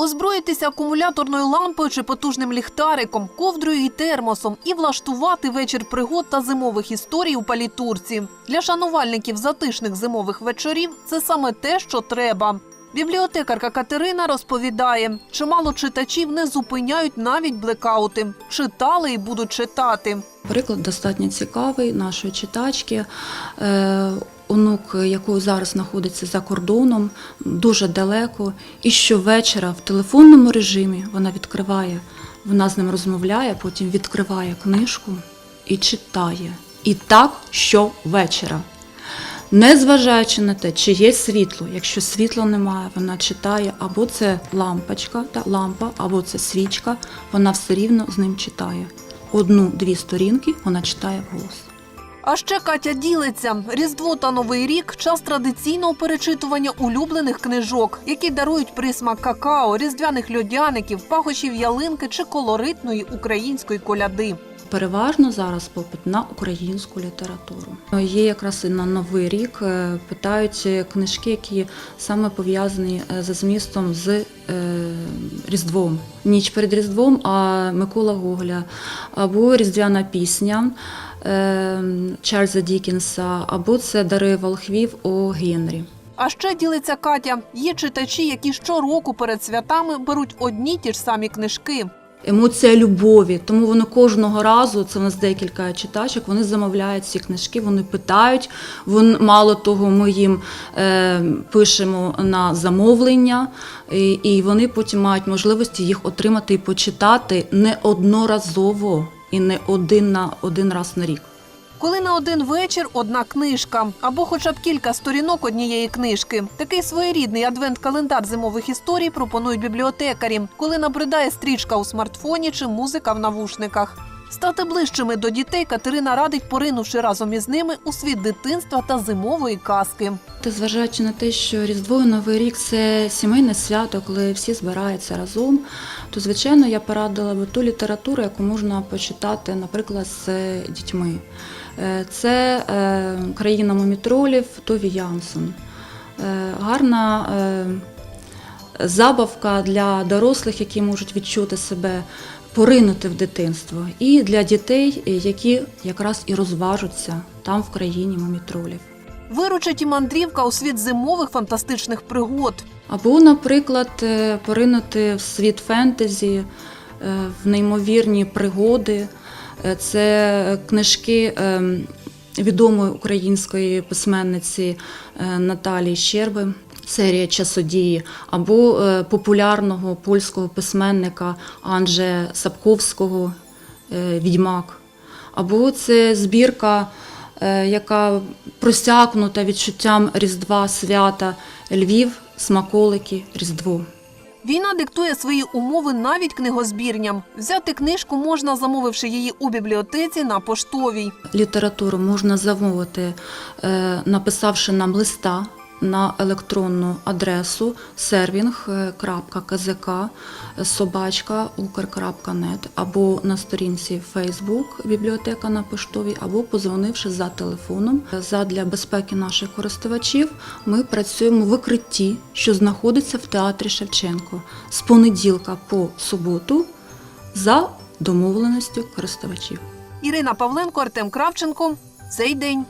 Озброїтися акумуляторною лампою чи потужним ліхтариком, ковдрою і термосом і влаштувати вечір пригод та зимових історій у палітурці. Для шанувальників затишних зимових вечорів це саме те, що треба. Бібліотекарка Катерина розповідає, чимало читачів не зупиняють навіть блекаути. Читали і будуть читати. Приклад достатньо цікавий нашої читачки. Онук, який зараз знаходиться за кордоном, дуже далеко, і щовечора в телефонному режимі вона відкриває, вона з ним розмовляє, потім відкриває книжку і читає. І так щовечора. Незважаючи на те, чи є світло. Якщо світла немає, вона читає або це лампочка, та лампа, або це свічка, вона все рівно з ним читає. Одну-дві сторінки вона читає вголос. А ще Катя ділиться: Різдво та Новий рік час традиційного перечитування улюблених книжок, які дарують присмак какао, різдвяних льодяників, пахощів ялинки чи колоритної української коляди. Переважно зараз попит на українську літературу. Є якраз і на новий рік е, питають книжки, які саме пов'язані е, за змістом з е, Різдвом. Ніч перед Різдвом, а Микола Гоголя, або Різдвяна пісня е, Чарльза Дікінса, або це Дари Волхвів о Генрі. А ще ділиться Катя. Є читачі, які щороку перед святами беруть одні ті ж самі книжки. Емоція любові, тому вони кожного разу, це в нас декілька читачок, вони замовляють ці книжки, вони питають. Вон, мало того, ми їм е, пишемо на замовлення, і, і вони потім мають можливості їх отримати і почитати неодноразово і не один на один раз на рік. Коли на один вечір одна книжка або хоча б кілька сторінок однієї книжки. Такий своєрідний адвент-календар зимових історій пропонують бібліотекарі, коли набридає стрічка у смартфоні чи музика в навушниках. Стати ближчими до дітей Катерина радить, поринувши разом із ними у світ дитинства та зимової казки. Та зважаючи на те, що Різдво і Новий рік це сімейне свято, коли всі збираються разом, то звичайно я порадила би ту літературу, яку можна почитати, наприклад, з дітьми. Е, Це е, країна мумітролів Тові Янсон. Е, Гарна е, забавка для дорослих, які можуть відчути себе, поринути в дитинство, і для дітей, які якраз і розважуться там в країні мумітролів. Виручить і мандрівка у світ зимових фантастичних пригод. Або, наприклад, е, поринути в світ фентезі, е, в неймовірні пригоди. Е, Це книжки е, відомої української письменниці е, Наталії Щерби, серія Часодії, або е, популярного польського письменника Анже Сапковського е, Відьмак. Або це збірка, е, яка просякнута відчуттям Різдва свята Львів, смаколики, Різдво. Війна диктує свої умови навіть книгозбірням. Взяти книжку можна, замовивши її у бібліотеці на поштовій. Літературу можна замовити, написавши нам листа на електронну адресу serving.kzk собачка або на сторінці Facebook бібліотека на поштовій, або позвонивши за телефоном. Задля безпеки наших користувачів ми працюємо в укритті, що знаходиться в театрі Шевченко з понеділка по суботу за домовленістю користувачів. Ірина Павленко, Артем Кравченко. Цей день.